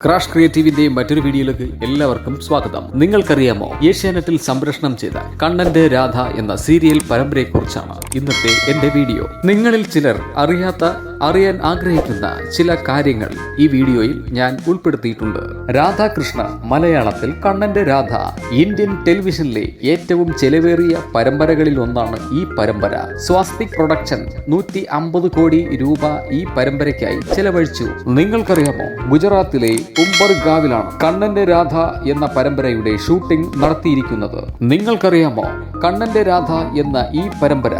Crash ക്രിയേറ്റീവിന്റെ മറ്റൊരു വീഡിയോയിലേക്ക് എല്ലാവർക്കും സ്വാഗതം. നിങ്ങൾക്കറിയാമോ ഏഷ്യാനെറ്റിൽ സംപ്രേഷണം ചെയ്ത കണ്ണന്റെ രാധ എന്ന സീരിയൽ പരമ്പരയെക്കുറിച്ചാണ് ഇന്നത്തെ എന്റെ വീഡിയോ. നിങ്ങളിൽ ചിലർ അറിയാത്ത അറിയാൻ ആഗ്രഹിക്കുന്ന ചില കാര്യങ്ങൾ ഈ വീഡിയോയിൽ ഞാൻ ഉൾപ്പെടുത്തിയിട്ടുണ്ട്. രാധാകൃഷ്ണ മലയാളത്തിൽ കണ്ണന്റെ രാധ. ഇന്ത്യൻ ടെലിവിഷനിലെ ഏറ്റവും ചെലവേറിയ പരമ്പരകളിൽ ഒന്നാണ് ഈ പരമ്പര. സ്വാസ്തിക് പ്രൊഡക്ഷൻ നൂറ്റി അമ്പത് കോടി രൂപ ഈ പരമ്പരയ്ക്കായി ചെലവഴിച്ചു. നിങ്ങൾക്കറിയാമോ ഗുജറാത്തിലെ ഉംബർഗാവിലാണ് കണ്ണന്റെ രാധ എന്ന പരമ്പരയുടെ ഷൂട്ടിംഗ് നടത്തിയിരിക്കുന്നത്. നിങ്ങൾക്കറിയാമോ കണ്ണന്റെ രാധ എന്ന ഈ പരമ്പര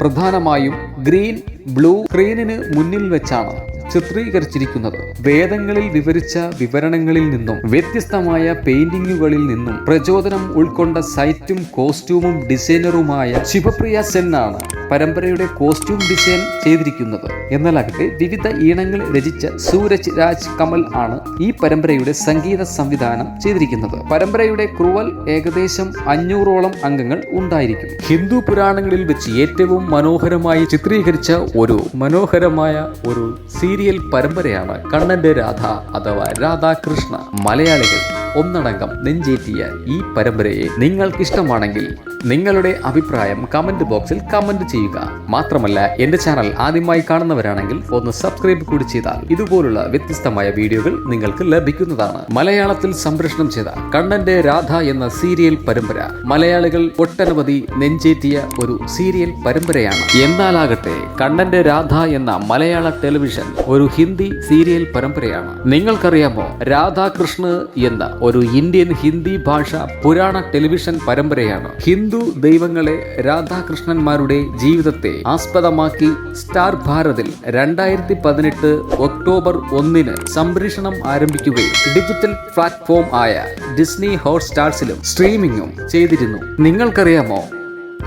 പ്രധാനമായും ഗ്രീൻ ബ്ലൂ സ്ക്രീനിന് മുന്നിൽ വെച്ചാണ് ചിത്രീകരിച്ചിരിക്കുന്നത്. വേദങ്ങളിൽ വിവരിച്ച വിവരണങ്ങളിൽ നിന്നും വ്യത്യസ്തമായ പെയിന്റിങ്ങുകളിൽ നിന്നും പ്രചോദനം ഉൾക്കൊണ്ട സൈറ്റും കോസ്റ്റ്യൂമും ഡിസൈനറുമായ ശിവപ്രിയ സെൻ ആണ് പരമ്പരയുടെ കോസ്റ്റ്യൂം ഡിസൈൻ ചെയ്തിരിക്കുന്നത്. എന്നാലാകട്ടെ വിവിധ ഈണങ്ങൾ രചിച്ച സൂരജ് രാജ് കമൽ ആണ് ഈ പരമ്പരയുടെ സംഗീത സംവിധാനം ചെയ്തിരിക്കുന്നത്. പരമ്പരയുടെ ക്രുവൽ ഏകദേശം അഞ്ഞൂറോളം അംഗങ്ങൾ ഉണ്ടായിരിക്കും. ഹിന്ദു പുരാണങ്ങളിൽ വെച്ച് ഏറ്റവും മനോഹരമായി ചിത്രീകരിച്ച ഒരു മനോഹരമായ ഒരു സീരിയൽ പരമ്പരയാണ് കണ്ണന്റെ രാധ അഥവാ രാധാകൃഷ്ണ. മലയാളികൾ ഒന്നടങ്കം നെഞ്ചേറ്റിയ ഈ പരമ്പരയെ നിങ്ങൾക്കിഷ്ടമാണെങ്കിൽ നിങ്ങളുടെ അഭിപ്രായം കമന്റ് ബോക്സിൽ കമന്റ് ചെയ്യുക. മാത്രമല്ല എന്റെ ചാനൽ ആദ്യമായി കാണുന്നവരാണെങ്കിൽ ഒന്ന് സബ്സ്ക്രൈബ് കൂടി ചെയ്താൽ ഇതുപോലുള്ള വ്യത്യസ്തമായ വീഡിയോകൾ നിങ്ങൾക്ക് ലഭിക്കുന്നതാണ്. മലയാളത്തിൽ സംപ്രേഷണം ചെയ്ത കണ്ണന്റെ രാധ എന്ന സീരിയൽ പരമ്പര മലയാളികൾ ഒട്ടനവധി നെഞ്ചേറ്റിയ ഒരു സീരിയൽ പരമ്പരയാണ്. എന്നാലാകട്ടെ കണ്ണന്റെ രാധ എന്ന മലയാള ടെലിവിഷൻ ഒരു ഹിന്ദി സീരിയൽ പരമ്പരയാണ്. നിങ്ങൾക്കറിയാമോ രാധാകൃഷ്ണ എന്ന ഒരു ഇന്ത്യൻ ഹിന്ദി ഭാഷ പുരാണ ടെലിവിഷൻ പരമ്പരയാണ്. ഹിന്ദു ദൈവങ്ങളെ രാധാകൃഷ്ണന്മാരുടെ ജീവിതത്തെ ആസ്പദമാക്കി സ്റ്റാർ ഭാരതിൽ രണ്ടായിരത്തി പതിനെട്ട് ഒക്ടോബർ ഒന്നിന് സംപ്രേഷണം ആരംഭിക്കുകയും ഡിജിറ്റൽ പ്ലാറ്റ്ഫോം ആയ ഡിസ്നി ഹോട്ട് സ്റ്റാർസിലും സ്ട്രീമിംഗും ചെയ്തിരുന്നു. നിങ്ങൾക്കറിയാമോ?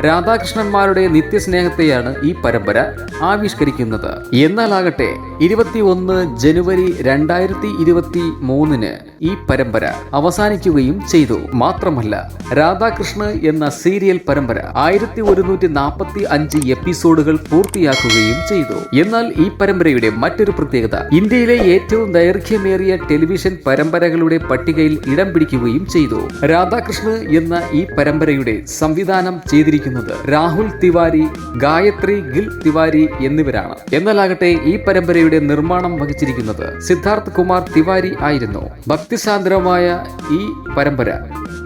രാധാകൃഷ്ണന്മാരുടെ നിത്യസ്നേഹത്തെയാണ് ഈ പരമ്പര ആവിഷ്കരിക്കുന്നത്. എന്നാലാകട്ടെ ഇരുപത്തി ഒന്ന് ജനുവരി രണ്ടായിരത്തി ഇരുപത്തി മൂന്നിന് ഈ പരമ്പര അവസാനിക്കുകയും ചെയ്തു. മാത്രമല്ല രാധാകൃഷ്ണ എന്ന സീരിയൽ പരമ്പര ആയിരത്തി ഒരുന്നൂറ്റി നാൽപ്പത്തി അഞ്ച് എപ്പിസോഡുകൾ പൂർത്തിയാക്കുകയും ചെയ്തു. എന്നാൽ ഈ പരമ്പരയുടെ മറ്റൊരു പ്രത്യേകത ഇന്ത്യയിലെ ഏറ്റവും ദൈർഘ്യമേറിയ ടെലിവിഷൻ പരമ്പരകളുടെ പട്ടികയിൽ ഇടം പിടിക്കുകയും ചെയ്തു. രാധാകൃഷ്ണ എന്ന ഈ പരമ്പരയുടെ സംവിധാനം ചെയ്തിരിക്കുന്നത് രാഹുൽ തിവാരി ഗായത്രി ഗിൽ തിവാരി എന്നിവരാണ്. എന്നാലാകട്ടെ ഈ പരമ്പരയുടെ നിർമ്മാണം വഹിച്ചിരിക്കുന്നത് സിദ്ധാർത്ഥ് കുമാർ തിവാരി ആയിരുന്നു. ഭക്തിസാന്ദ്രമായ ഈ പരമ്പര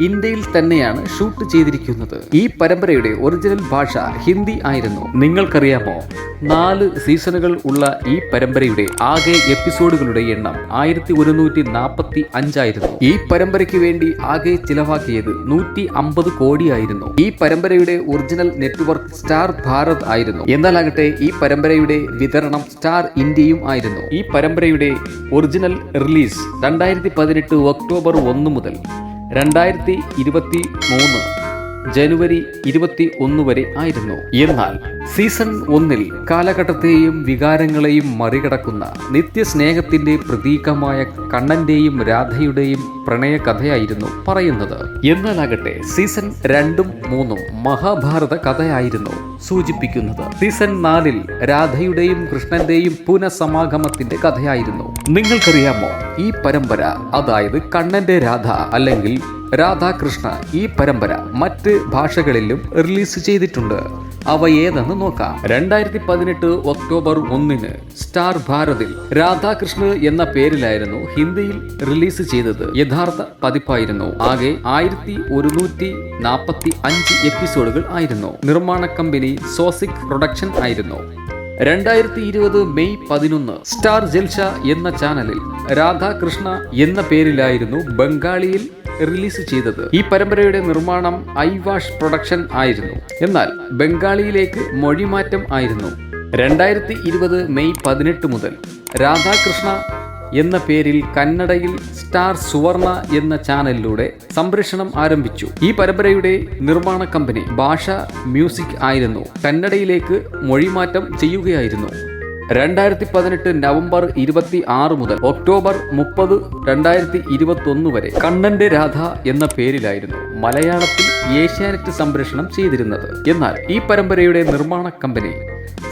ഇന്ത്യയിൽ തന്നെയാണ് ഷൂട്ട് ചെയ്തിരിക്കുന്നത്. ഈ പരമ്പരയുടെ ഒറിജിനൽ ഭാഷ ഹിന്ദി ആയിരുന്നു. നിങ്ങൾക്കറിയാമോ? നാല് സീസണുകൾ ഉള്ള ഈ പരമ്പരയുടെ ആകെ എപ്പിസോഡുകളുടെ എണ്ണം ആയിരത്തി ഒരുന്നൂറ്റി നാൽപ്പത്തി അഞ്ചായിരുന്നു ഈ പരമ്പരയ്ക്ക് വേണ്ടി ആകെ ചിലവാക്കിയത് നൂറ്റി അമ്പത് കോടിയായിരുന്നു. ഈ പരമ്പരയുടെ ഒറിജിനൽ നെറ്റ്വർക്ക് സ്റ്റാർ ഭാരത് ആയിരുന്നു. എന്നാലാകട്ടെ ഈ പരമ്പരയുടെ വിതരണം സ്റ്റാർ ഇന്ത്യയും ആയിരുന്നു. ഈ പരമ്പരയുടെ ഒറിജിനൽ റിലീസ് രണ്ടായിരത്തി പതിനെട്ട് ഒക്ടോബർ ഒന്ന് മുതൽ രണ്ടായിരത്തി ഇരുപത്തി മൂന്ന് ജനുവരി ഇരുപത്തി ഒന്ന് വരെ ആയിരുന്നു. എന്നാൽ സീസൺ ഒന്നിൽ കാലഘട്ടത്തെയും വികാരങ്ങളെയും മറികടക്കുന്ന നിത്യസ്നേഹത്തിന്റെ പ്രതീകമായ കണ്ണന്റെയും രാധയുടെയും പ്രണയകഥയായിരുന്നു പറയുന്നത്. എന്നാലാകട്ടെ സീസൺ രണ്ടും മൂന്നും മഹാഭാരത കഥയായിരുന്നു സൂചിപ്പിക്കുന്നത്. സീസൺ നാലിൽ രാധയുടെയും കൃഷ്ണന്റെയും പുനഃസമാഗമത്തിന്റെ കഥയായിരുന്നു. നിങ്ങൾക്കറിയാമോ ഈ പരമ്പര അതായത് കണ്ണന്റെ രാധ അല്ലെങ്കിൽ രാധാകൃഷ്ണ ഈ പരമ്പര മറ്റ് ഭാഷകളിലും റിലീസ് ചെയ്തിട്ടുണ്ട്. അവ ഏതെന്ന് നോക്കാം. രണ്ടായിരത്തി പതിനെട്ട് ഒക്ടോബർ ഒന്നിന് സ്റ്റാർ ഭാരതിൽ രാധാകൃഷ്ണ എന്ന പേരിലായിരുന്നു ഹിന്ദിയിൽ റിലീസ് ചെയ്തത്. യഥാർത്ഥ പതിപ്പായിരുന്നു. ആകെ ആയിരത്തി ഒരുന്നൂറ്റി നാൽപ്പത്തി അഞ്ച് എപ്പിസോഡുകൾ ആയിരുന്നു. നിർമ്മാണ കമ്പനി സോസിക് പ്രൊഡക്ഷൻ ആയിരുന്നു. രണ്ടായിരത്തി ഇരുപത് മെയ് പതിനൊന്ന് സ്റ്റാർ ജൽഷ എന്ന ചാനലിൽ രാധാകൃഷ്ണ എന്ന പേരിലായിരുന്നു ബംഗാളിയിൽ റിലീസ് ചെയ്തത്. ഈ പരമ്പരയുടെ നിർമ്മാണം ഐവാഷ് പ്രൊഡക്ഷൻ ആയിരുന്നു. എന്നാൽ ബംഗാളിയിലേക്ക് മൊഴിമാറ്റം ആയിരുന്നു. രണ്ടായിരത്തി ഇരുപത് മെയ് പതിനെട്ട് മുതൽ രാധാകൃഷ്ണ എന്ന പേരിൽ കന്നഡയിൽ സ്റ്റാർ സുവർണ എന്ന ചാനലിലൂടെ സംപ്രേഷണം ആരംഭിച്ചു. ഈ പരമ്പരയുടെ നിർമ്മാണ കമ്പനി ഭാഷ മ്യൂസിക് ആയിരുന്നു. കന്നഡയിലേക്ക് മൊഴിമാറ്റം ചെയ്യുകയായിരുന്നു. രണ്ടായിരത്തി പതിനെട്ട് നവംബർ ഇരുപത്തി ആറ് മുതൽ ഒക്ടോബർ മുപ്പത് രണ്ടായിരത്തി ഇരുപത്തി ഒന്ന് വരെ കണ്ണന്റെ രാധ എന്ന പേരിലായിരുന്നു മലയാളത്തിൽ ഏഷ്യാനെറ്റ് സംപ്രേഷണം ചെയ്തിരുന്നത്. എന്നാൽ ഈ പരമ്പരയുടെ നിർമ്മാണ കമ്പനി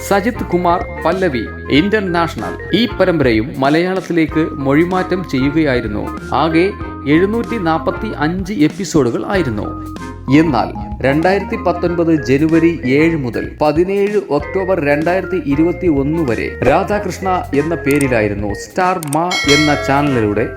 സജിത് കുമാർ പല്ലവി ഇന്റർനാഷണൽ. ഈ പരമ്പരയും മലയാളത്തിലേക്ക് മൊഴിമാറ്റം ചെയ്യുകയായിരുന്നു. ആകെ എഴുന്നൂറ്റി നാൽപ്പത്തി അഞ്ച് എപ്പിസോഡുകൾ ആയിരുന്നു. എന്നാൽ രണ്ടായിരത്തി പത്തൊൻപത് ജനുവരി ഏഴ് മുതൽ പതിനേഴ് ഒക്ടോബർ രണ്ടായിരത്തി ഇരുപത്തി ഒന്ന് വരെ രാധാകൃഷ്ണ എന്ന പേരിലായിരുന്നു സ്റ്റാർ മാ എന്ന ചാനലിലൂടെ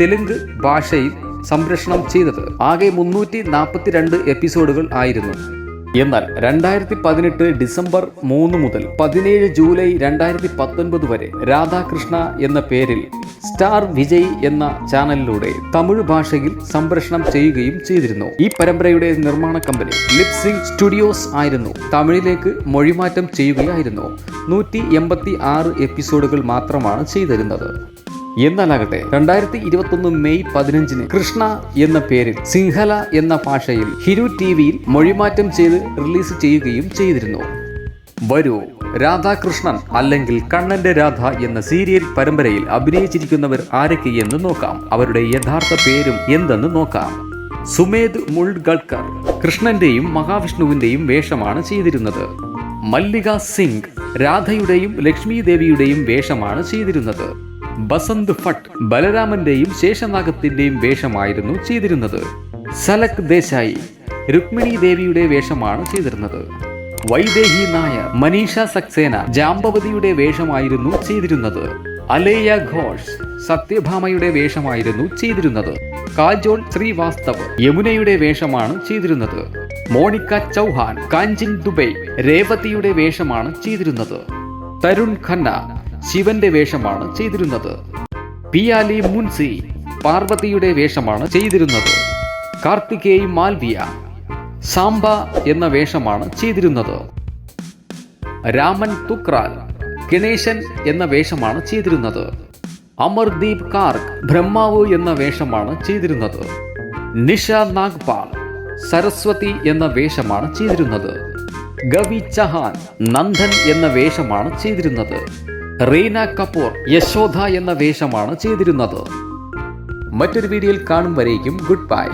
തെലുങ്ക് ഭാഷയിൽ സംപ്രേഷണം ചെയ്തത്. ആകെ മുന്നൂറ്റി നാൽപ്പത്തിരണ്ട് എപ്പിസോഡുകൾ ആയിരുന്നു. എന്നാൽ രണ്ടായിരത്തി പതിനെട്ട് ഡിസംബർ മൂന്ന് മുതൽ പതിനേഴ് ജൂലൈ രണ്ടായിരത്തി പത്തൊൻപത് വരെ രാധാകൃഷ്ണ എന്ന പേരിൽ സ്റ്റാർ വിജയ് എന്ന ചാനലിലൂടെ തമിഴ് ഭാഷയിൽ സംപ്രേഷണം ചെയ്യുകയും ചെയ്തിരുന്നു. ഈ പരമ്പരയുടെ നിർമ്മാണ കമ്പനി ലിപ്സിംഗ് സ്റ്റുഡിയോസ് ആയിരുന്നു. തമിഴിലേക്ക് മൊഴിമാറ്റം ചെയ്യുകയായിരുന്നു. നൂറ്റി എൺപത്തി ആറ് എപ്പിസോഡുകൾ മാത്രമാണ് ചെയ്തിരുന്നത്. എന്നാലാകട്ടെ രണ്ടായിരത്തി ഇരുപത്തൊന്ന് മെയ് പതിനഞ്ചിന് കൃഷ്ണ എന്ന പേരിൽ സിംഹല എന്ന ഭാഷയിൽ ഹിരു ടി വിയിൽ മൊഴിമാറ്റം ചെയ്ത് റിലീസ് ചെയ്യുകയും ചെയ്തിരുന്നു. വരൂ രാധാകൃഷ്ണൻ അല്ലെങ്കിൽ കണ്ണന്റെ രാധ എന്ന സീരിയൽ പരമ്പരയിൽ അഭിനയിച്ചിരിക്കുന്നവർ ആരൊക്കെ എന്ന് നോക്കാം. അവരുടെ യഥാർത്ഥ പേരും എന്തെന്ന് നോക്കാം. സുമേദ് മുൾഗൾക്കർ കൃഷ്ണന്റെയും മഹാവിഷ്ണുവിന്റെയും വേഷമാണ് ചെയ്തിരുന്നത്. മല്ലിക സിംഗ് രാധയുടെയും ലക്ഷ്മി ദേവിയുടെയും വേഷമാണ് ചെയ്തിരുന്നത്. ബസന്ത് ഭട്ട് ബലരാമന്റെയും ശേഷനാഗത്തിന്റെയും വേഷമായിരുന്നു ചെയ്തിരുന്നത്. സലക് ദേശായി രുക്മിണി ദേവിയുടെ വേഷമാണ് ചെയ്തിരുന്നത്. വൈദേഹി നായർ മനീഷ സക്സേന ജാമ്പവതിയുടെ വേഷമായിരുന്നു ചെയ്തിരുന്നത്. അലേയ ഘോഷ് സത്യഭാമയുടെ വേഷമായിരുന്നു ചെയ്തിരുന്നത്. കാജോൾ ശ്രീവാസ്തവ് യമുനയുടെ വേഷമാണ് ചെയ്തിരുന്നത്. മോണിക്ക ചൗഹാൻ കാഞ്ചിൻ ദുബൈ രേവതിയുടെ വേഷമാണ് ചെയ്തിരുന്നത്. തരുൺ ഖന്ന ശിവന്റെ വേഷമാണ് ചെയ്തിരുന്നത്. പിയാലി മുൻസി പാർവതിയുടെ വേഷമാണ് ചെയ്തിരുന്നത്. കാർത്തികേയ് മാൽവിയ സാംബ എന്ന വേഷമാണ് ചെയ്തിരുന്നത്. രാമൻ തുക്രാൽ ഗണേശൻ എന്ന വേഷമാണ് ചെയ്തിരുന്നത്. അമർദീപ് കാർക്ക് ബ്രഹ്മാവ് എന്ന വേഷമാണ് ചെയ്തിരുന്നത്. നിഷ നാഗ്പാൽ സരസ്വതി എന്ന വേഷമാണ് ചെയ്തിരുന്നത്. ഗവി ചഹാൻ നന്ദൻ എന്ന വേഷമാണ് ചെയ്തിരുന്നത്. റീന കപൂർ യശോധ എന്ന വേഷമാണ് ചെയ്തിരുന്നത്. മറ്റൊരു വീഡിയോയിൽ കാണും വരേക്കും. Good bye